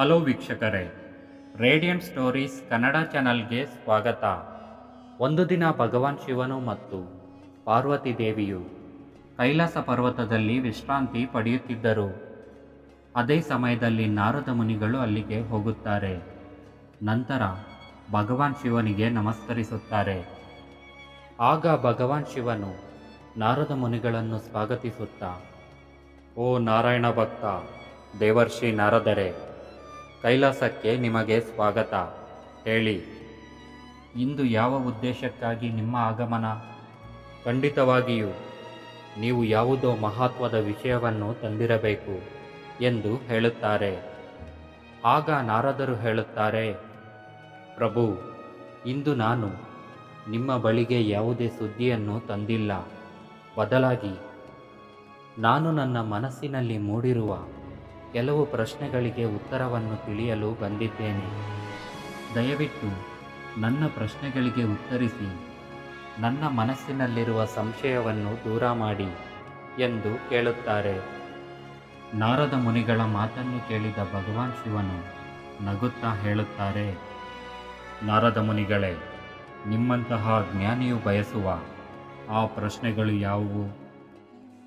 Hello ವೀಕ್ಷಕರೇ, radiant stories Kannada ಚಾನಲ್ಗೆ ಸ್ವಾಗತ. ಒಂದು ದಿನ ಭಗವಾನ್ ಶಿವನು ಮತ್ತು ಪಾರ್ವತಿ ದೇವಿಯು ಕೈಲಾಸ ಪರ್ವತದಲ್ಲಿ ವಿಶ್ರಾಂತಿ ಪಡೆಯುತ್ತಿದ್ದರು. ಅದೇ ಸಮಯದಲ್ಲಿ ನಾರದ ಮುನಿಗಳು ಅಲ್ಲಿಗೆ ಹೋಗುತ್ತಾರೆ. ನಂತರ ಭಗವಾನ್ ಶಿವನಿಗೆ ನಮಸ್ಕರಿಸುತ್ತಾರೆ. ಆಗ ಭಗವಾನ್ ಶಿವನು ನಾರದ ಮುನಿಗಳನ್ನು ಸ್ವಾಗತಿಸುತ್ತಾ, ಓ ನಾರಾಯಣ ಭಕ್ತ, ದೇವರ್ಷಿ ನಾರದರೆ ಕೈಲಾಸಕ್ಕೆ ನಿಮಗೆ ಸ್ವಾಗತ. ಹೇಳಿ. ಇಂದು ಯಾವ ಉದ್ದೇಶಕ್ಕಾಗಿ ನಿಮ್ಮ ಆಗಮನ? ಖಂಡಿತವಾಗಿಯೂ, ನೀವು ಯಾವುದೋ ಮಹತ್ವದ ವಿಷಯವನ್ನು ತಂದಿರಬೇಕು ಎಂದು ಹೇಳುತ್ತಾರೆ. ಆಗ ನಾರದರು ಹೇಳುತ್ತಾರೆ, ಪ್ರಭು, ಇಂದು ನಾನು ನಿಮ್ಮ ಬಳಿಗೆ ಯಾವುದೇ ಸುದ್ದಿಯನ್ನು ತಂದಿಲ್ಲ. ಬದಲಾಗಿ, ನಾನು ನನ್ನ ಮನಸ್ಸಿನಲ್ಲಿ ಮೂಡಿರುವ ಕೆಲವು ಪ್ರಶ್ನೆಗಳಿಗೆ ಉತ್ತರವನ್ನು ತಿಳಿಯಲು ಬಂದಿದ್ದೇನೆ. ದಯವಿಟ್ಟು ನನ್ನ ಪ್ರಶ್ನೆಗಳಿಗೆ ಉತ್ತರಿಸಿ, ನನ್ನ ಮನಸ್ಸಿನಲ್ಲಿರುವ ಸಂಶಯವನ್ನು ದೂರ ಮಾಡಿ ಎಂದು ಕೇಳುತ್ತಾರೆ. ನಾರದ ಮುನಿಗಳ ಮಾತನ್ನು ಕೇಳಿದ ಭಗವಾನ್ ಶಿವನು ನಗುತ್ತಾ ಹೇಳುತ್ತಾರೆ, ನಾರದ ಮುನಿಗಳೇ, ನಿಮ್ಮಂತಹ ಜ್ಞಾನಿಯು ಬಯಸುವ ಆ ಪ್ರಶ್ನೆಗಳು ಯಾವುವು?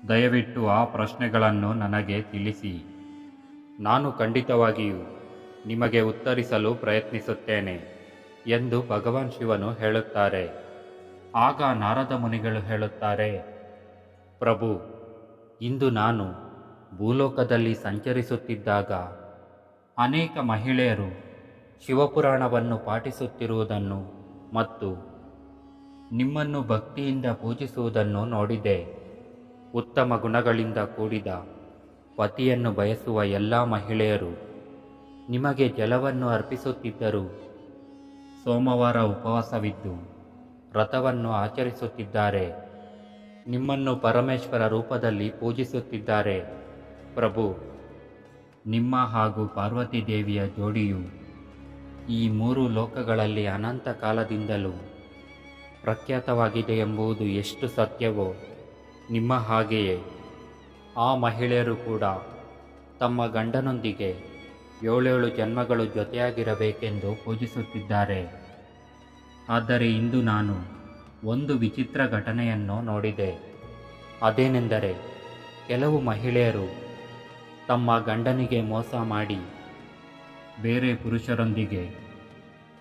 ದಯವಿಟ್ಟು ಆ ಪ್ರಶ್ನೆಗಳನ್ನು ನನಗೆ ತಿಳಿಸಿ. ನಾನು ಖಂಡಿತವಾಗಿಯೂ ನಿಮಗೆ ಉತ್ತರಿಸಲು ಪ್ರಯತ್ನಿಸುತ್ತೇನೆ ಎಂದು ಭಗವಾನ್ ಶಿವನು ಹೇಳುತ್ತಾರೆ. ಆಗ ನಾರದ ಮುನಿಗಳು ಹೇಳುತ್ತಾರೆ, ಪ್ರಭು, ಇಂದು ನಾನು ಭೂಲೋಕದಲ್ಲಿ ಸಂಚರಿಸುತ್ತಿದ್ದಾಗ ಅನೇಕ ಮಹಿಳೆಯರು ಶಿವಪುರಾಣವನ್ನು ಪಾಠಿಸುತ್ತಿರುವುದನ್ನು ಮತ್ತು ನಿಮ್ಮನ್ನು ಭಕ್ತಿಯಿಂದ ಪೂಜಿಸುವುದನ್ನು ನೋಡಿದೆ. ಉತ್ತಮ ಗುಣಗಳಿಂದ ಕೂಡಿದ ಪತಿಯನ್ನು ಬಯಸುವ ಎಲ್ಲ ಮಹಿಳೆಯರು ನಿಮಗೆ ಜಲವನ್ನು ಅರ್ಪಿಸುತ್ತಿದ್ದರು. ಸೋಮವಾರ ಉಪವಾಸವಿದ್ದು ವ್ರತವನ್ನು ಆಚರಿಸುತ್ತಿದ್ದಾರೆ. ನಿಮ್ಮನ್ನು ಪರಮೇಶ್ವರ ರೂಪದಲ್ಲಿ ಪೂಜಿಸುತ್ತಿದ್ದಾರೆ. ಪ್ರಭು, ನಿಮ್ಮ ಹಾಗೂ ಪಾರ್ವತಿ ದೇವಿಯ ಜೋಡಿಯು ಈ ಮೂರು ಲೋಕಗಳಲ್ಲಿ ಅನಂತ ಕಾಲದಿಂದಲೂ ಪ್ರಖ್ಯಾತವಾಗಿದೆ ಎಂಬುದು ಎಷ್ಟು ಸತ್ಯವೋ, ನಿಮ್ಮ ಹಾಗೆಯೇ. ಆ ಮಹಿಳೆಯರು ಕೂಡ ತಮ್ಮ ಗಂಡನೊಂದಿಗೆ ಏಳೇಳು ಜನ್ಮಗಳು ಜೊತೆಯಾಗಿರಬೇಕೆಂದು ಪೂಜಿಸುತ್ತಿದ್ದಾರೆ. ಆದರೆ ಇಂದು ನಾನು ಒಂದು ವಿಚಿತ್ರ ಘಟನೆಯನ್ನು ನೋಡಿದೆ. ಅದೇನೆಂದರೆ ಕೆಲವು ಮಹಿಳೆಯರು ತಮ್ಮ ಗಂಡನಿಗೆ ಮೋಸ ಮಾಡಿ ಬೇರೆ ಪುರುಷರೊಂದಿಗೆ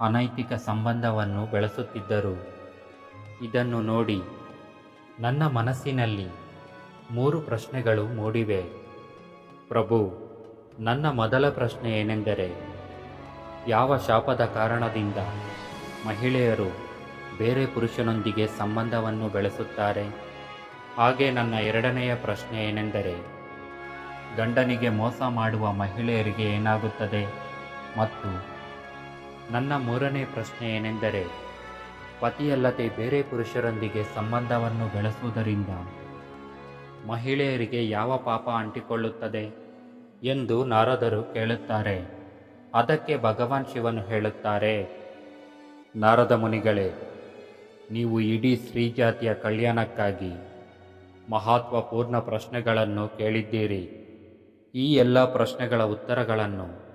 ಅನೈತಿಕ ಸಂಬಂಧವನ್ನು ಬೆಳೆಸುತ್ತಿದ್ದರು. ಇದನ್ನು ನೋಡಿ ನನ್ನ ಮನಸ್ಸಿನಲ್ಲಿ ಮೂರು ಪ್ರಶ್ನೆಗಳು ಮೂಡಿವೆ. ಪ್ರಭು, ನನ್ನ ಮೊದಲ ಪ್ರಶ್ನೆ ಏನೆಂದರೆ, ಯಾವ ಶಾಪದ ಕಾರಣದಿಂದ ಮಹಿಳೆಯರು ಬೇರೆ ಪುರುಷನೊಂದಿಗೆ ಸಂಬಂಧವನ್ನು ಬೆಳೆಸುತ್ತಾರೆ? ಹಾಗೆ ನನ್ನ ಎರಡನೆಯ ಪ್ರಶ್ನೆ ಏನೆಂದರೆ, ಗಂಡನಿಗೆ ಮೋಸ ಮಾಡುವ ಮಹಿಳೆಯರಿಗೆ ಏನಾಗುತ್ತದೆ? ಮತ್ತು ನನ್ನ ಮೂರನೇ ಪ್ರಶ್ನೆ ಏನೆಂದರೆ, ಪತಿಯಲ್ಲದೆ ಬೇರೆ ಪುರುಷರೊಂದಿಗೆ ಸಂಬಂಧವನ್ನು ಬೆಳೆಸುವುದರಿಂದ ಮಹಿಳೆಯರಿಗೆ ಯಾವ ಪಾಪ ಅಂಟಿಕೊಳ್ಳುತ್ತದೆ ಎಂದು ನಾರದರು ಕೇಳುತ್ತಾರೆ. ಅದಕ್ಕೆ ಭಗವಾನ್ ಶಿವನು ಹೇಳುತ್ತಾರೆ, ನಾರದ ಮುನಿಗಳೇ, ನೀವು ಇಡೀ ಸ್ತ್ರೀಜಾತಿಯ ಕಲ್ಯಾಣಕ್ಕಾಗಿ ಮಹತ್ವಪೂರ್ಣ ಪ್ರಶ್ನೆಗಳನ್ನು ಕೇಳಿದ್ದೀರಿ. ಈ ಎಲ್ಲ ಪ್ರಶ್ನೆಗಳ ಉತ್ತರಗಳನ್ನು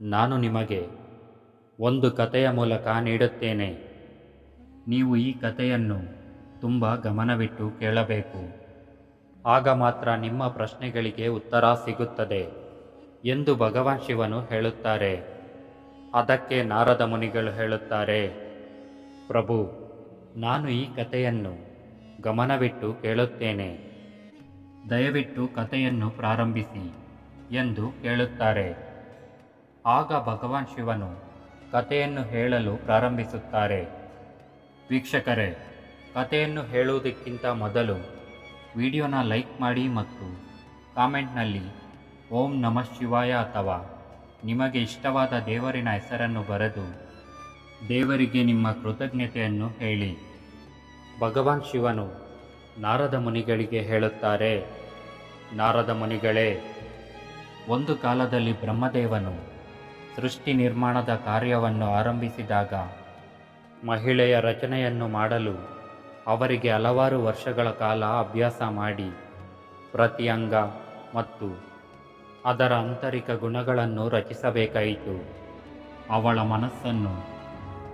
ನಾನು ನಿಮಗೆ ಒಂದು ಕಥೆಯ ಮೂಲಕ ನೀಡುತ್ತೇನೆ. ನೀವು ಈ ಕಥೆಯನ್ನು ತುಂಬ ಗಮನವಿಟ್ಟು ಕೇಳಬೇಕು. ಆಗ ಮಾತ್ರ ನಿಮ್ಮ ಪ್ರಶ್ನೆಗಳಿಗೆ ಉತ್ತರ ಸಿಗುತ್ತದೆ ಎಂದು ಭಗವಾನ್ ಶಿವನು ಹೇಳುತ್ತಾರೆ. ಅದಕ್ಕೆ ನಾರದ ಮುನಿಗಳು ಹೇಳುತ್ತಾರೆ, ಪ್ರಭು, ನಾನು ಈ ಕಥೆಯನ್ನು ಗಮನವಿಟ್ಟು ಕೇಳುತ್ತೇನೆ. ದಯವಿಟ್ಟು ಕಥೆಯನ್ನು ಪ್ರಾರಂಭಿಸಿ ಎಂದು ಕೇಳುತ್ತಾರೆ. ಆಗ ಭಗವಾನ್ ಶಿವನು ಕಥೆಯನ್ನು ಹೇಳಲು ಪ್ರಾರಂಭಿಸುತ್ತಾರೆ. ವೀಕ್ಷಕರೇ, ಕಥೆಯನ್ನು ಹೇಳುವುದಕ್ಕಿಂತ ಮೊದಲು ವಿಡಿಯೋನ ಲೈಕ್ ಮಾಡಿ ಮತ್ತು ಕಾಮೆಂಟ್ನಲ್ಲಿ ಓಂ ನಮಃ ಶಿವಾಯ ಅಥವಾ ನಿಮಗೆ ಇಷ್ಟವಾದ ದೇವರಿನ ಹೆಸರನ್ನು ಬರೆದು ದೇವರಿಗೆ ನಿಮ್ಮ ಕೃತಜ್ಞತೆಯನ್ನು ಹೇಳಿ. ಭಗವಾನ್ ಶಿವನು ನಾರದ ಮುನಿಗಳಿಗೆ ಹೇಳುತ್ತಾರೆ, ನಾರದ ಮುನಿಗಳೇ, ಒಂದು ಕಾಲದಲ್ಲಿ ಬ್ರಹ್ಮದೇವನು ಸೃಷ್ಟಿ ನಿರ್ಮಾಣದ ಕಾರ್ಯವನ್ನು ಆರಂಭಿಸಿದಾಗ ಮಹಿಳೆಯ ರಚನೆಯನ್ನು ಮಾಡಲು ಅವರಿಗೆ ಹಲವಾರು ವರ್ಷಗಳ ಕಾಲ ಅಭ್ಯಾಸ ಮಾಡಿ ಪ್ರತಿ ಅಂಗ ಮತ್ತು ಅದರ ಆಂತರಿಕ ಗುಣಗಳನ್ನು ರಚಿಸಬೇಕಾಯಿತು. ಅವಳ ಮನಸ್ಸನ್ನು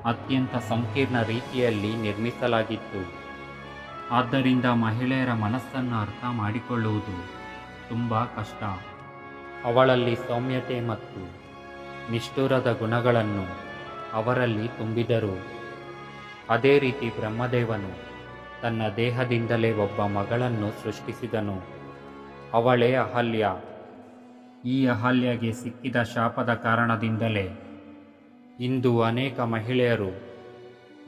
ಅತ್ಯಂತ ಸಂಕೀರ್ಣ ರೀತಿಯಲ್ಲಿ ನಿರ್ಮಿಸಲಾಗಿತ್ತು. ಆದ್ದರಿಂದ ಮಹಿಳೆಯರ ಮನಸ್ಸನ್ನು ಅರ್ಥ ಮಾಡಿಕೊಳ್ಳುವುದು ತುಂಬ ಕಷ್ಟ. ಅವಳಲ್ಲಿ ಸೌಮ್ಯತೆ ಮತ್ತು ನಿಷ್ಠುರದ ಗುಣಗಳನ್ನು ಅವರಲ್ಲಿ ತುಂಬಿದರು. ಅದೇ ರೀತಿ ಬ್ರಹ್ಮದೇವನು ತನ್ನ ದೇಹದಿಂದಲೇ ಒಬ್ಬ ಮಗಳನ್ನು ಸೃಷ್ಟಿಸಿದನು. ಅವಳೇ ಅಹಲ್ಯ. ಈ ಅಹಲ್ಯಗೆ ಸಿಕ್ಕಿದ ಶಾಪದ ಕಾರಣದಿಂದಲೇ ಇಂದು ಅನೇಕ ಮಹಿಳೆಯರು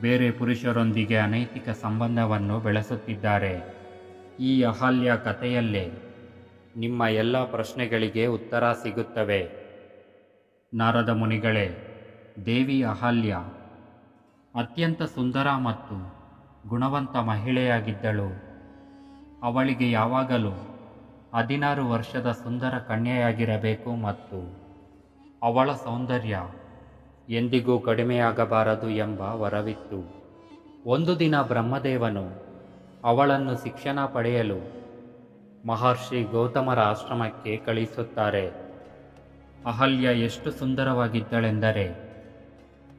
ಬೇರೆ ಪುರುಷರೊಂದಿಗೆ ಅನೈತಿಕ ಸಂಬಂಧವನ್ನು ಬೆಳೆಸುತ್ತಿದ್ದಾರೆ. ಈ ಅಹಲ್ಯ ಕಥೆಯಲ್ಲೇ ನಿಮ್ಮ ಎಲ್ಲ ಪ್ರಶ್ನೆಗಳಿಗೆ ಉತ್ತರ ಸಿಗುತ್ತವೆ. ನಾರದ ಮುನಿಗಳೇ, ದೇವಿ ಅಹಲ್ಯ. ಅತ್ಯಂತ ಸುಂದರ ಮತ್ತು ಗುಣವಂತ ಮಹಿಳೆಯಾಗಿದ್ದಳು. ಅವಳಿಗೆ ಯಾವಾಗಲೂ ಹದಿನಾರು ವರ್ಷದ ಸುಂದರ ಕನ್ಯೆಯಾಗಿರಬೇಕು ಮತ್ತು ಅವಳ ಸೌಂದರ್ಯ ಎಂದಿಗೂ ಕಡಿಮೆಯಾಗಬಾರದು ಎಂಬ ವರವಿತ್ತು. ಒಂದು ದಿನ ಬ್ರಹ್ಮದೇವನು ಅವಳನ್ನು ಶಿಕ್ಷಣ ಪಡೆಯಲು ಮಹರ್ಷಿ ಗೌತಮರ ಆಶ್ರಮಕ್ಕೆ ಕಳಿಸುತ್ತಾರೆ. ಅಹಲ್ಯ ಎಷ್ಟು ಸುಂದರವಾಗಿದ್ದಳೆಂದರೆ,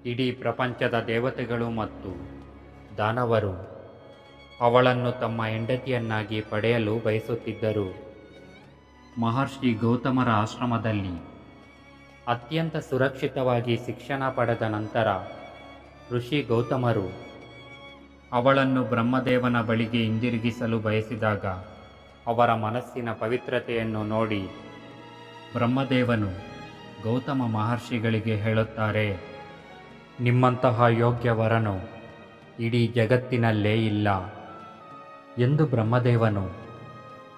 ಇಡೀ ಪ್ರಪಂಚದ ದೇವತೆಗಳು ಮತ್ತು ದಾನವರು ಅವಳನ್ನು ತಮ್ಮ ಹೆಂಡತಿಯನ್ನಾಗಿ ಪಡೆಯಲು ಬಯಸುತ್ತಿದ್ದರು. ಮಹರ್ಷಿ ಗೌತಮರ ಆಶ್ರಮದಲ್ಲಿ ಅತ್ಯಂತ ಸುರಕ್ಷಿತವಾಗಿ ಶಿಕ್ಷಣ ಪಡೆದ ನಂತರ ಋಷಿ ಗೌತಮರು ಅವಳನ್ನು ಬ್ರಹ್ಮದೇವನ ಬಳಿಗೆ ಹಿಂದಿರುಗಿಸಲು ಬಯಸಿದಾಗ ಅವರ ಮನಸ್ಸಿನ ಪವಿತ್ರತೆಯನ್ನು ನೋಡಿ ಬ್ರಹ್ಮದೇವನು ಗೌತಮ ಮಹರ್ಷಿಗಳಿಗೆ ಹೇಳುತ್ತಾರೆ, ನಿಮ್ಮಂತಹ ಯೋಗ್ಯ ವರನು ಇಡೀ ಜಗತ್ತಿನಲ್ಲೇ ಇಲ್ಲ. ಎಂದು ಬ್ರಹ್ಮದೇವನು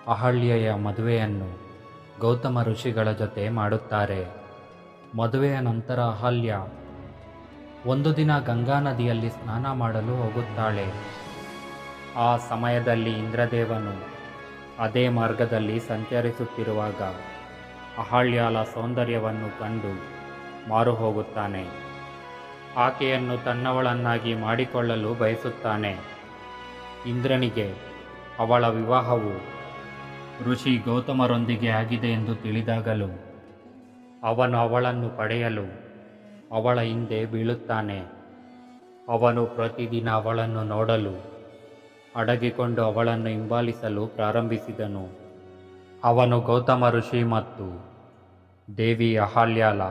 ಅಹಳ್ಯೆಯ ಮದುವೆಯನ್ನು ಗೌತಮ ಋಷಿಗಳ ಜೊತೆ ಮಾಡುತ್ತಾರೆ. ಮದುವೆಯ ನಂತರ ಅಹಲ್ಯ ಒಂದು ದಿನ ಗಂಗಾ ನದಿಯಲ್ಲಿ ಸ್ನಾನ ಮಾಡಲು ಹೋಗುತ್ತಾಳೆ. ಆ ಸಮಯದಲ್ಲಿ ಇಂದ್ರದೇವನು ಅದೇ ಮಾರ್ಗದಲ್ಲಿ ಸಂಚರಿಸುತ್ತಿರುವಾಗ ಅಹಳ್ಯಾಲ ಸೌಂದರ್ಯವನ್ನು ಕಂಡು ಮಾರು ಹೋಗುತ್ತಾನೆ ಆಕೆಯನ್ನು ತನ್ನವಳನ್ನಾಗಿ ಮಾಡಿಕೊಳ್ಳಲು ಬಯಸುತ್ತಾನೆ. ಇಂದ್ರನಿಗೆ ಅವಳ ವಿವಾಹವು ಋಷಿ ಗೌತಮರೊಂದಿಗೆ ಆಗಿದೆ ಎಂದು ತಿಳಿದಾಗಲೂ ಅವನು ಅವಳನ್ನು ಪಡೆಯಲು ಅವಳ ಹಿಂದೆ ಬೀಳುತ್ತಾನೆ. ಅವನು ಪ್ರತಿದಿನ ಅವಳನ್ನು ನೋಡಲು ಅಡಗಿಕೊಂಡು ಅವಳನ್ನು ಹಿಂಬಾಲಿಸಲು ಪ್ರಾರಂಭಿಸಿದನು. ಅವನು ಗೌತಮ ಋಷಿ ಮತ್ತು ದೇವಿ ಅಹಲ್ಯಾಲ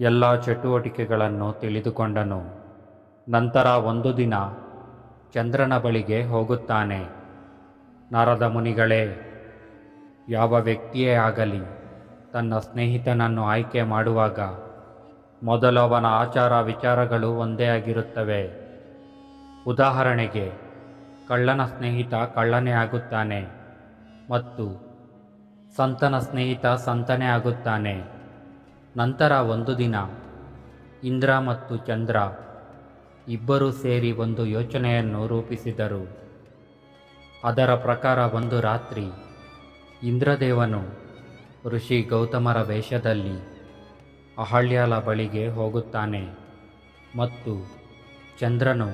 ಎಲ್ಲ ಚಟುವಟಿಕೆಗಳನ್ನು ತಿಳಿದುಕೊಂಡನು. ನಂತರ ಒಂದು ದಿನ ಚಂದ್ರನ ಬಳಿಗೆ ಹೋಗುತ್ತಾನೆ. ನಾರದ ಮುನಿಗಳೇ, ಯಾವ ವ್ಯಕ್ತಿಯೇ ಆಗಲಿ ತನ್ನ ಸ್ನೇಹಿತನನ್ನು ಆಯ್ಕೆ ಮಾಡುವಾಗ ಮೊದಲು ಅವನ ಆಚಾರ ವಿಚಾರಗಳು ಒಂದೇ ಆಗಿರುತ್ತವೆ. ಉದಾಹರಣೆಗೆ, ಕಳ್ಳನ ಸ್ನೇಹಿತ ಕಳ್ಳನೇ ಆಗುತ್ತಾನೆ ಮತ್ತು ಸಂತನ ಸ್ನೇಹಿತ ಸಂತನೇ ಆಗುತ್ತಾನೆ. ನಂತರ ಒಂದು ದಿನ ಇಂದ್ರ ಮತ್ತು ಚಂದ್ರ ಇಬ್ಬರೂ ಸೇರಿ ಒಂದು ಯೋಚನೆಯನ್ನು ರೂಪಿಸಿದರು. ಅದರ ಪ್ರಕಾರ ಒಂದು ರಾತ್ರಿ ಇಂದ್ರದೇವನು ಋಷಿ ಗೌತಮರ ವೇಷದಲ್ಲಿ ಅಹಳ್ಯಾಲ ಬಳಿಗೆ ಹೋಗುತ್ತಾನೆ ಮತ್ತು ಚಂದ್ರನು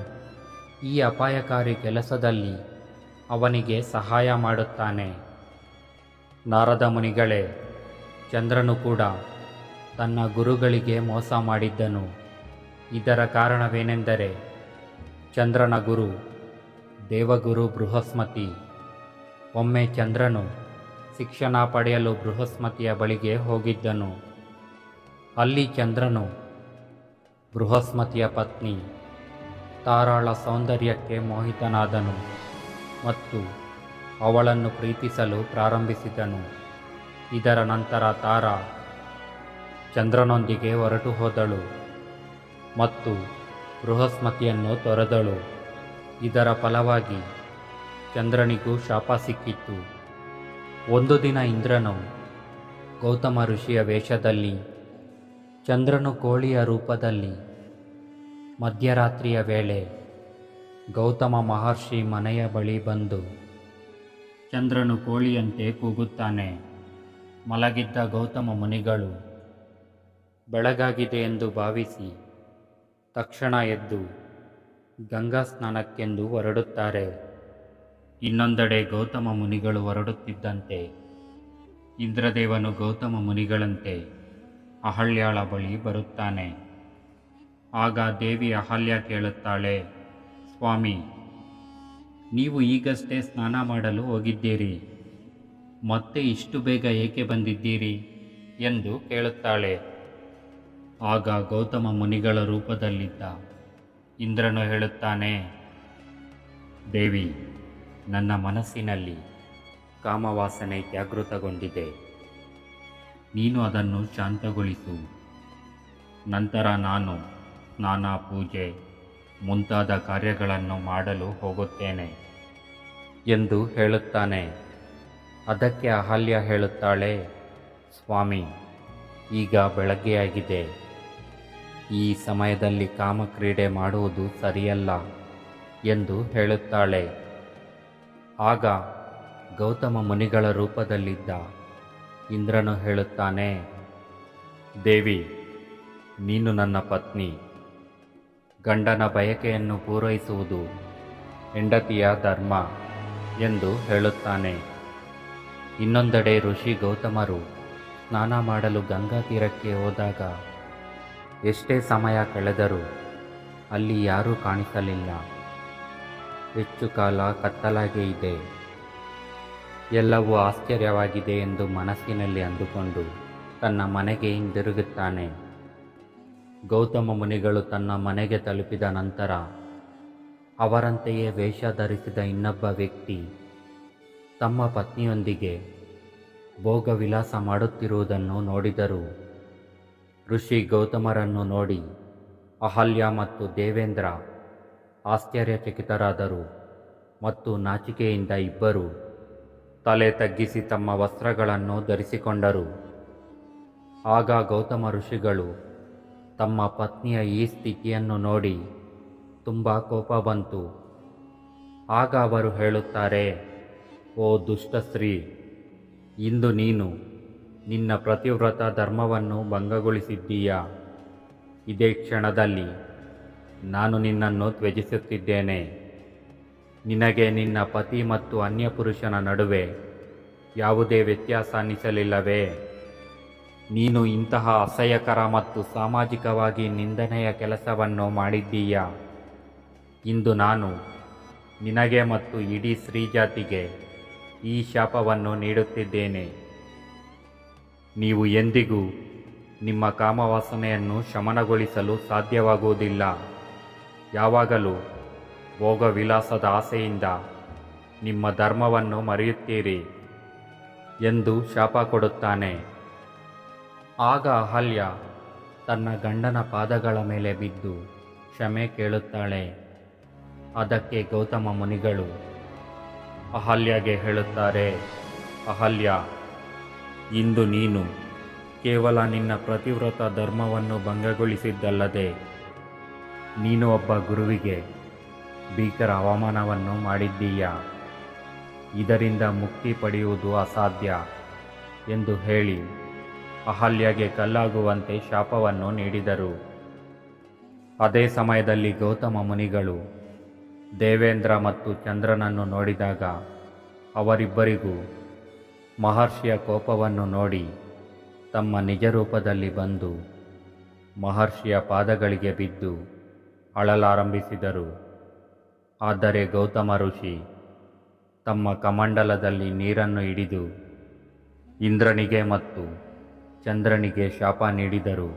ಈ ಅಪಾಯಕಾರಿ ಕೆಲಸದಲ್ಲಿ ಅವನಿಗೆ ಸಹಾಯ ಮಾಡುತ್ತಾನೆ. ನಾರದ ಮುನಿಗಳೇ, ಚಂದ್ರನು ಕೂಡ ತನ್ನ ಗುರುಗಳಿಗೆ ಮೋಸ ಮಾಡಿದ್ದನು. ಇದರ ಕಾರಣವೇನೆಂದರೆ ಚಂದ್ರನ ಗುರು, ದೇವಗುರು ಬೃಹಸ್ಮತಿ. ಒಮ್ಮೆ ಚಂದ್ರನು ಶಿಕ್ಷಣ ಪಡೆಯಲು ಬೃಹಸ್ಮತಿಯ ಬಳಿಗೆ ಹೋಗಿದ್ದನು. ಅಲ್ಲಿ ಚಂದ್ರನು ಬೃಹಸ್ಮತಿಯ ಪತ್ನಿ ತಾರಾಳ ಸೌಂದರ್ಯಕ್ಕೆ ಮೋಹಿತನಾದನು ಮತ್ತು ಅವಳನ್ನು ಪ್ರೀತಿಸಲು ಪ್ರಾರಂಭಿಸಿದನು. ಇದರ ನಂತರ ತಾರಾ ಚಂದ್ರನೊಂದಿಗೆ ಹೊರಟು ಹೋದಳು ಮತ್ತು ಬೃಹಸ್ಮತಿಯನ್ನು ತೊರೆದಳು. ಇದರ ಫಲವಾಗಿ ಚಂದ್ರನಿಗೂ ಶಾಪ ಸಿಕ್ಕಿತ್ತು. ಒಂದು ದಿನ ಇಂದ್ರನು ಗೌತಮ ಋಷಿಯ ವೇಷದಲ್ಲಿ, ಚಂದ್ರನು ಕೋಳಿಯ ರೂಪದಲ್ಲಿ ಮಧ್ಯರಾತ್ರಿಯ ವೇಳೆ ಗೌತಮ ಮಹರ್ಷಿ ಮನೆಯ ಬಳಿ ಬಂದು ಚಂದ್ರನು ಕೋಳಿಯಂತೆ ಕೂಗುತ್ತಾನೆ. ಮಲಗಿದ್ದ ಗೌತಮ ಮುನಿಗಳು ಬೆಳಗಾಗಿದೆ ಎಂದು ಭಾವಿಸಿ ತಕ್ಷಣ ಎದ್ದು ಗಂಗಾ ಸ್ನಾನಕ್ಕೆಂದು ಹೊರಡುತ್ತಾರೆ. ಇನ್ನೊಂದೆಡೆ ಗೌತಮ ಮುನಿಗಳು ಹೊರಡುತ್ತಿದ್ದಂತೆ, ಇಂದ್ರದೇವನು ಗೌತಮ ಮುನಿಗಳಂತೆ ಅಹಲ್ಯಾಳ ಬಳಿ ಬರುತ್ತಾನೆ. ಆಗ ದೇವಿ ಅಹಲ್ಯ ಕೇಳುತ್ತಾಳೆ, ಸ್ವಾಮಿ, ನೀವು ಈಗಷ್ಟೇ ಸ್ನಾನ ಮಾಡಲು ಹೋಗಿದ್ದೀರಿ. ಮತ್ತೆ ಇಷ್ಟು ಬೇಗ ಏಕೆ ಬಂದಿದ್ದೀರಿ? ಎಂದು ಕೇಳುತ್ತಾಳೆ. ಆಗ ಗೌತಮ ಮುನಿಗಳ ರೂಪದಲ್ಲಿದ್ದ. ಇಂದ್ರನು ಹೇಳುತ್ತಾನೆ, ದೇವಿ, ನನ್ನ ಮನಸ್ಸಿನಲ್ಲಿ ಕಾಮವಾಸನೆ ಜಾಗೃತಗೊಂಡಿದೆ. ನೀನು ಅದನ್ನು ಶಾಂತಗೊಳಿಸು. ನಂತರ ನಾನು ಸ್ನಾನ ಪೂಜೆ, ಮುಂತಾದ ಕಾರ್ಯಗಳನ್ನು ಮಾಡಲು ಹೋಗುತ್ತೇನೆ ಎಂದು ಹೇಳುತ್ತಾನೆ. ಅದಕ್ಕೆ ಅಹಲ್ಯ ಹೇಳುತ್ತಾಳೆ, ಸ್ವಾಮಿ, ಈಗ ಬೆಳಗ್ಗೆಯಾಗಿದೆ. ಈ ಸಮಯದಲ್ಲಿ ಕಾಮಕ್ರೀಡೆ ಮಾಡುವುದು ಸರಿಯಲ್ಲ ಎಂದು ಹೇಳುತ್ತಾಳೆ. ಆಗ ಗೌತಮ ಮುನಿಗಳ ರೂಪದಲ್ಲಿದ್ದ ಇಂದ್ರನು ಹೇಳುತ್ತಾನೆ, ದೇವಿ, ನೀನು ನನ್ನ ಪತ್ನಿ. ಗಂಡನ ಬಯಕೆಯನ್ನು ಪೂರೈಸುವುದು ಹೆಂಡತಿಯ ಧರ್ಮ ಎಂದು ಹೇಳುತ್ತಾನೆ. ಇನ್ನೊಂದೆಡೆ ಋಷಿ ಗೌತಮರು ಸ್ನಾನ ಮಾಡಲು ಗಂಗಾ ತೀರಕ್ಕೆ ಹೋದಾಗ ಎಷ್ಟೇ ಸಮಯ ಕಳೆದರೂ ಅಲ್ಲಿ ಯಾರೂ ಕಾಣಿಸಲಿಲ್ಲ. ಹೆಚ್ಚು ಕಾಲ ಕತ್ತಲಾಗೇ ಇದೆ. ಎಲ್ಲವೂ ಆಶ್ಚರ್ಯವಾಗಿದೆ ಎಂದು ಮನಸ್ಸಿನಲ್ಲಿ ಅಂದುಕೊಂಡು ತನ್ನ ಮನೆಗೆ ಹಿಂದಿರುಗುತ್ತಾನೆ. ಗೌತಮ ಮುನಿಗಳು ತನ್ನ ಮನೆಗೆ ತಲುಪಿದ ನಂತರ ಅವರಂತೆಯೇ ವೇಷ ಧರಿಸಿದ ಇನ್ನೊಬ್ಬ ವ್ಯಕ್ತಿ ತಮ್ಮ ಪತ್ನಿಯೊಂದಿಗೆ ಭೋಗವಿಲಾಸ ಮಾಡುತ್ತಿರುವುದನ್ನು ನೋಡಿದರು. ಋಷಿ ಗೌತಮರನ್ನು ನೋಡಿ ಅಹಲ್ಯ ಮತ್ತು ದೇವೇಂದ್ರ ಆಶ್ಚರ್ಯಚಕಿತರಾದರು ಮತ್ತು ನಾಚಿಕೆಯಿಂದ ಇಬ್ಬರು ತಲೆ ತಗ್ಗಿಸಿ ತಮ್ಮ ವಸ್ತ್ರಗಳನ್ನು ಧರಿಸಿಕೊಂಡರು. ಆಗ ಗೌತಮ ಋಷಿಗಳು ತಮ್ಮ ಪತ್ನಿಯ ಈ ಸ್ಥಿತಿಯನ್ನು ನೋಡಿ ತುಂಬ ಕೋಪ ಬಂತು. ಆಗ ಅವರು ಹೇಳುತ್ತಾರೆ, ಓ ದುಷ್ಟ ಸ್ತ್ರೀ, ಇಂದು ನೀನು ನಿನ್ನ ಪ್ರತಿವ್ರತ ಧರ್ಮವನ್ನು ಭಂಗಗೊಳಿಸಿದ್ದೀಯಾ? ಇದೇ ಕ್ಷಣದಲ್ಲಿ ನಾನು ನಿನ್ನನ್ನು ತ್ಯಜಿಸುತ್ತಿದ್ದೇನೆ. ನಿನಗೆ ನಿನ್ನ ಪತಿ ಮತ್ತು ಅನ್ಯ ಪುರುಷನ ನಡುವೆ ಯಾವುದೇ ವ್ಯತ್ಯಾಸ ಅನ್ನಿಸಲಿಲ್ಲವೇ? ನೀನು ಇಂತಹ ಅಸಹ್ಯಕರ ಮತ್ತು ಸಾಮಾಜಿಕವಾಗಿ ನಿಂದನೆಯ ಕೆಲಸವನ್ನು ಮಾಡಿದ್ದೀಯಾ? ಇಂದು ನಾನು ನಿನಗೆ ಮತ್ತು ಇಡೀ ಸ್ತ್ರೀಜಾತಿಗೆ ಈ ಶಾಪವನ್ನು ನೀಡುತ್ತಿದ್ದೇನೆ. ನೀವು ಎಂದಿಗೂ ನಿಮ್ಮ ಕಾಮವಾಸನೆಯನ್ನು ಶಮನಗೊಳಿಸಲು ಸಾಧ್ಯವಾಗುವುದಿಲ್ಲ. ಯಾವಾಗಲೂ ಭೋಗವಿಲಾಸದ ಆಸೆಯಿಂದ ನಿಮ್ಮ ಧರ್ಮವನ್ನು ಮರೆಯುತ್ತೀರಿ ಎಂದು ಶಾಪ ಕೊಡುತ್ತಾನೆ. ಆಗ ಅಹಲ್ಯ ತನ್ನ ಗಂಡನ ಪಾದಗಳ ಮೇಲೆ ಬಿದ್ದು ಕ್ಷಮೆ ಕೇಳುತ್ತಾಳೆ. ಅದಕ್ಕೆ ಗೌತಮ ಮುನಿಗಳು ಅಹಲ್ಯಗೆ ಹೇಳುತ್ತಾರೆ, ಅಹಲ್ಯ ಇಂದು ನೀನು ಕೇವಲ ನಿನ್ನ ಪ್ರತಿವ್ರತ ಧರ್ಮವನ್ನು ಭಂಗಗೊಳಿಸಿದ್ದಲ್ಲದೆ ನೀನು ಒಬ್ಬ ಗುರುವಿಗೆ ಭೀಕರ ಅವಮಾನವನ್ನು ಮಾಡಿದ್ದೀಯಾ? ಇದರಿಂದ ಮುಕ್ತಿ ಪಡೆಯುವುದು ಅಸಾಧ್ಯ ಎಂದು ಹೇಳಿ ಅಹಲ್ಯಗೆ ಕಲ್ಲಾಗುವಂತೆ ಶಾಪವನ್ನು ನೀಡಿದರು. ಅದೇ ಸಮಯದಲ್ಲಿ ಗೌತಮ ಮುನಿಗಳು ದೇವೇಂದ್ರ ಮತ್ತು ಚಂದ್ರನನ್ನು ನೋಡಿದಾಗ ಅವರಿಬ್ಬರಿಗೂ ಮಹರ್ಷಿಯ ಕೋಪವನ್ನು ನೋಡಿ ತಮ್ಮ ನಿಜರೂಪದಲ್ಲಿ ಬಂದು ಮಹರ್ಷಿಯ ಪಾದಗಳಿಗೆ ಬಿದ್ದು ಅಳಲಾರಂಭಿಸಿದರು. ಆದರೆ ಗೌತಮ ಋಷಿ ತಮ್ಮ ಕಮಂಡಲದಲ್ಲಿ ನೀರನ್ನು ಹಿಡಿದು ಇಂದ್ರನಿಗೆ ಮತ್ತು ಚಂದ್ರನಿಗೆ ಶಾಪ ನೀಡಿದರು.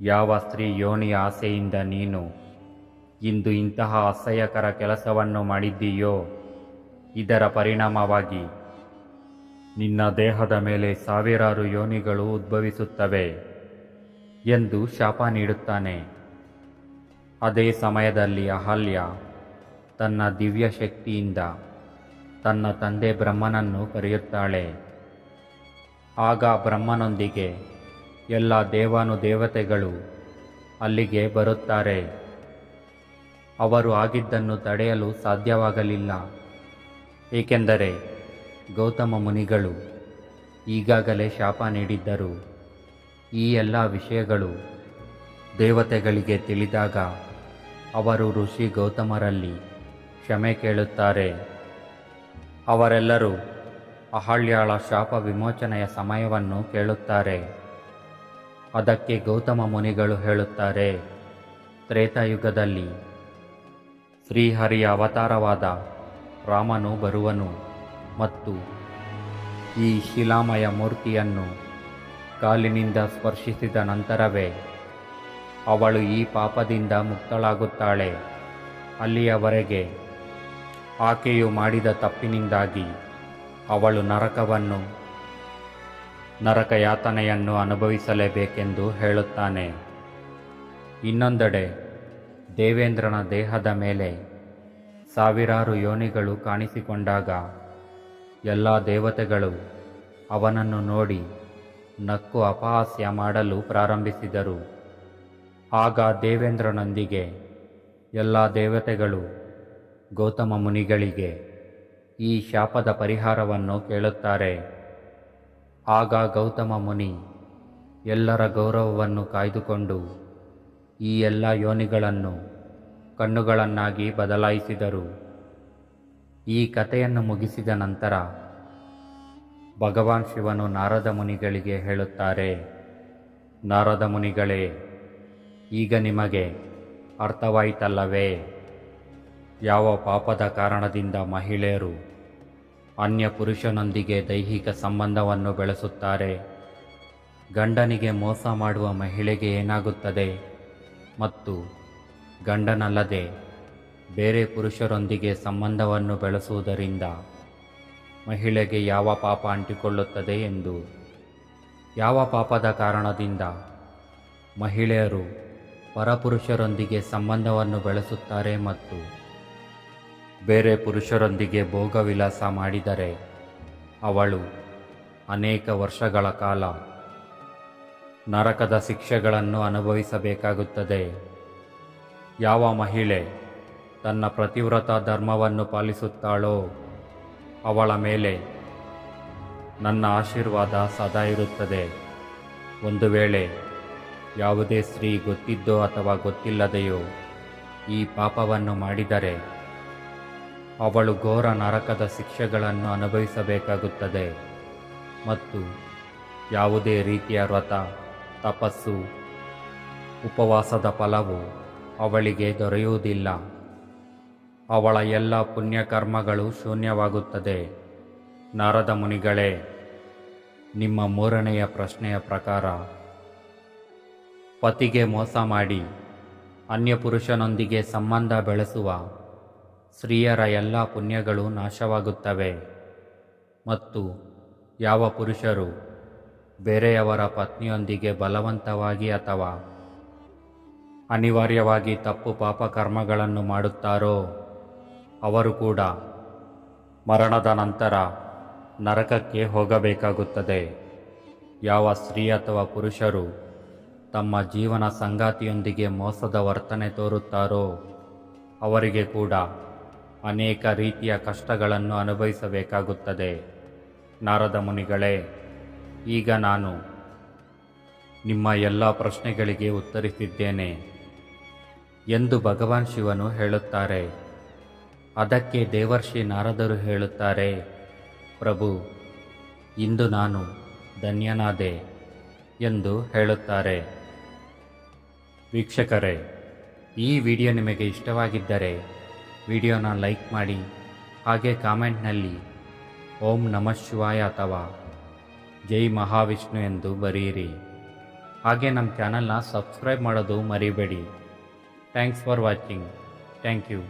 ಯಾವ ಸ್ತ್ರೀ ಯೋನಿಯ ಆಸೆಯಿಂದ ನೀನು ಇಂದು ಇಂತಹ ಅಸಹ್ಯಕರ ಕೆಲಸವನ್ನು ಮಾಡಿದ್ದೀಯೋ, ಇದರ ಪರಿಣಾಮವಾಗಿ ನಿನ್ನ ದೇಹದ ಮೇಲೆ ಸಾವಿರಾರು ಯೋನಿಗಳು ಉದ್ಭವಿಸುತ್ತವೆ ಎಂದು ಶಾಪ ನೀಡುತ್ತಾನೆ. ಅದೇ ಸಮಯದಲ್ಲಿ ಅಹಲ್ಯ ತನ್ನ ದಿವ್ಯ ಶಕ್ತಿಯಿಂದ ತನ್ನ ತಂದೆ ಬ್ರಹ್ಮನನ್ನು ಕರೆಯುತ್ತಾಳೆ. ಆಗ ಬ್ರಹ್ಮನೊಂದಿಗೆ ಎಲ್ಲ ದೇವಾನುದೇವತೆಗಳು ಅಲ್ಲಿಗೆ ಬರುತ್ತಾರೆ. ಅವರು ಆಗಿದ್ದನ್ನು ತಡೆಯಲು ಸಾಧ್ಯವಾಗಲಿಲ್ಲ. ಏಕೆಂದರೆ ಗೌತಮ ಮುನಿಗಳು ಈಗಾಗಲೇ ಶಾಪ ನೀಡಿದ್ದರು. ಈ ಎಲ್ಲ ವಿಷಯಗಳು ದೇವತೆಗಳಿಗೆ ತಿಳಿದಾಗ ಅವರು ಋಷಿ ಗೌತಮರಲ್ಲಿ ಕ್ಷಮೆ ಕೇಳುತ್ತಾರೆ. ಅವರೆಲ್ಲರೂ ಅಹಳ್ಯಾಳ ಶಾಪ ವಿಮೋಚನೆಯ ಸಮಯವನ್ನು ಕೇಳುತ್ತಾರೆ. ಅದಕ್ಕೆ ಗೌತಮ ಮುನಿಗಳು ಹೇಳುತ್ತಾರೆ, ತ್ರೇತಾಯುಗದಲ್ಲಿ ಶ್ರೀಹರಿಯ ಅವತಾರವಾದ ರಾಮನು ಬರುವನು. ಮತ್ತು ಈ ಶಿಲಾಮಯ ಮೂರ್ತಿಯನ್ನು ಕಾಲಿನಿಂದ ಸ್ಪರ್ಶಿಸಿದ ನಂತರವೇ ಅವಳು ಈ ಪಾಪದಿಂದ ಮುಕ್ತಳಾಗುತ್ತಾಳೆ. ಅಲ್ಲಿಯವರೆಗೆ ಆಕೆಯು ಮಾಡಿದ ತಪ್ಪಿನಿಂದಾಗಿ ಅವಳು ನರಕವನ್ನು ನರಕ ಯಾತನೆಯನ್ನು ಅನುಭವಿಸಲೇಬೇಕೆಂದು ಹೇಳುತ್ತಾನೆ. ಇನ್ನೊಂದೆಡೆ ದೇವೇಂದ್ರನ ದೇಹದ ಮೇಲೆ ಸಾವಿರಾರು ಯೋನಿಗಳು ಕಾಣಿಸಿಕೊಂಡಾಗ ಎಲ್ಲ ದೇವತೆಗಳು ಅವನನ್ನು ನೋಡಿ ನಕ್ಕು ಅಪಹಾಸ್ಯ ಮಾಡಲು ಪ್ರಾರಂಭಿಸಿದರು. ಆಗ ದೇವೇಂದ್ರನೊಂದಿಗೆ ಎಲ್ಲ ದೇವತೆಗಳು ಗೌತಮ ಮುನಿಗಳಿಗೆ ಈ ಶಾಪದ ಪರಿಹಾರವನ್ನು ಕೇಳುತ್ತಾರೆ. ಆಗ ಗೌತಮ ಮುನಿ ಎಲ್ಲರ ಗೌರವವನ್ನು ಕಾಯ್ದುಕೊಂಡು ಈ ಎಲ್ಲ ಯೋನಿಗಳನ್ನು ಕಣ್ಣುಗಳನ್ನಾಗಿ ಬದಲಾಯಿಸಿದರು. ಈ ಕಥೆಯನ್ನು ಮುಗಿಸಿದ ನಂತರ ಭಗವಾನ್ ಶಿವನು ನಾರದ ಮುನಿಗಳಿಗೆ ಹೇಳುತ್ತಾರೆ, ನಾರದ ಮುನಿಗಳೇ, ಈಗ ನಿಮಗೆ ಅರ್ಥವಾಯಿತಲ್ಲವೇ? ಯಾವ ಪಾಪದ ಕಾರಣದಿಂದ ಮಹಿಳೆಯರು ಅನ್ಯ ಪುರುಷನೊಂದಿಗೆ ದೈಹಿಕ ಸಂಬಂಧವನ್ನು ಬೆಳೆಸುತ್ತಾರೆ? ಗಂಡನಿಗೆ ಮೋಸ ಮಾಡುವ ಮಹಿಳೆಗೆ ಏನಾಗುತ್ತದೆ ಮತ್ತು ಗಂಡನಲ್ಲದೆ ಬೇರೆ ಪುರುಷರೊಂದಿಗೆ ಸಂಬಂಧವನ್ನು ಬೆಳೆಸುವುದರಿಂದ ಮಹಿಳೆಗೆ ಯಾವ ಪಾಪ ಅಂಟಿಕೊಳ್ಳುತ್ತದೆ ಎಂದು. ಯಾವ ಪಾಪದ ಕಾರಣದಿಂದ ಮಹಿಳೆಯರು ಪರಪುರುಷರೊಂದಿಗೆ ಸಂಬಂಧವನ್ನು ಬೆಳೆಸುತ್ತಾರೆ ಮತ್ತು ಬೇರೆ ಪುರುಷರೊಂದಿಗೆ ಭೋಗವಿಲಾಸ ಮಾಡಿದರೆ ಅವಳು ಅನೇಕ ವರ್ಷಗಳ ಕಾಲ ನರಕದ ಶಿಕ್ಷೆಗಳನ್ನು ಅನುಭವಿಸಬೇಕಾಗುತ್ತದೆ. ಯಾವ ಮಹಿಳೆ ತನ್ನ ಪ್ರತಿವ್ರತ ಧರ್ಮವನ್ನು ಪಾಲಿಸುತ್ತಾಳೋ? ಅವಳ ಮೇಲೆ ನನ್ನ ಆಶೀರ್ವಾದ ಸದಾ ಇರುತ್ತದೆ. ಒಂದು ವೇಳೆ ಯಾವುದೇ ಸ್ತ್ರೀ ಗೊತ್ತಿದ್ದೋ ಅಥವಾ ಗೊತ್ತಿಲ್ಲದೆಯೋ ಈ ಪಾಪವನ್ನು ಮಾಡಿದರೆ ಅವಳು ಘೋರ ನರಕದ ಶಿಕ್ಷೆಗಳನ್ನು ಅನುಭವಿಸಬೇಕಾಗುತ್ತದೆ ಮತ್ತು ಯಾವುದೇ ರೀತಿಯ ವ್ರತ, ತಪಸ್ಸು, ಉಪವಾಸದ ಫಲವು ಅವಳಿಗೆ ದೊರೆಯುವುದಿಲ್ಲ. ಅವಳ ಎಲ್ಲ ಪುಣ್ಯಕರ್ಮಗಳು ಶೂನ್ಯವಾಗುತ್ತದೆ. ನಾರದ ಮುನಿಗಳೇ, ನಿಮ್ಮ ಮೂರನೆಯ ಪ್ರಶ್ನೆಯ ಪ್ರಕಾರ, ಪತಿಗೆ ಮೋಸ ಮಾಡಿ ಅನ್ಯ ಪುರುಷನೊಂದಿಗೆ ಸಂಬಂಧ ಬೆಳೆಸುವ ಸ್ತ್ರೀಯರ ಎಲ್ಲ ಪುಣ್ಯಗಳು ನಾಶವಾಗುತ್ತವೆ. ಮತ್ತು ಯಾವ ಪುರುಷರು ಬೇರೆಯವರ ಪತ್ನಿಯೊಂದಿಗೆ ಬಲವಂತವಾಗಿ ಅಥವಾ ಅನಿವಾರ್ಯವಾಗಿ ತಪ್ಪು ಪಾಪಕರ್ಮಗಳನ್ನು ಮಾಡುತ್ತಾರೋ ಅವರು ಕೂಡ ಮರಣದ ನಂತರ ನರಕಕ್ಕೆ ಹೋಗಬೇಕಾಗುತ್ತದೆ. ಯಾವ ಸ್ತ್ರೀ ಅಥವಾ ಪುರುಷರು ತಮ್ಮ ಜೀವನ ಸಂಗಾತಿಯೊಂದಿಗೆ ಮೋಸದ ವರ್ತನೆ ತೋರುತ್ತಾರೋ, ಅವರಿಗೆ ಕೂಡ ಅನೇಕ ರೀತಿಯ ಕಷ್ಟಗಳನ್ನು ಅನುಭವಿಸಬೇಕಾಗುತ್ತದೆ. ನಾರದ ಮುನಿಗಳೇ, ಈಗ ನಾನು ನಿಮ್ಮ ಎಲ್ಲ ಪ್ರಶ್ನೆಗಳಿಗೆ ಉತ್ತರಿಸಿದ್ದೇನೆ ಎಂದು ಭಗವಾನ್ ಶಿವನು ಹೇಳುತ್ತಾರೆ. ಅದಕ್ಕೆ ದೇವರ್ಷಿ ನಾರದರು ಹೇಳುತ್ತಾರೆ, ಪ್ರಭು, ಇಂದು ನಾನು ಧನ್ಯನಾದೆ ಎಂದು ಹೇಳುತ್ತಾರೆ. ವೀಕ್ಷಕರೇ, ಈ ವಿಡಿಯೋ ನಿಮಗೆ ಇಷ್ಟವಾಗಿದ್ದರೆ ವಿಡಿಯೋನ ಲೈಕ್ ಮಾಡಿ, ಹಾಗೆ ಕಾಮೆಂಟ್ನಲ್ಲಿ ಓಂ ನಮಃ ಶಿವಾಯ ಅಥವಾ ಜೈ ಮಹಾವಿಷ್ಣು ಎಂದು ಬರೆಯಿರಿ. ಹಾಗೆ ನಮ್ಮ ಚಾನಲ್ನ ಸಬ್ಸ್ಕ್ರೈಬ್ ಮಾಡೋದು ಮರಿಬೇಡಿ. Thanks for watching. Thank you.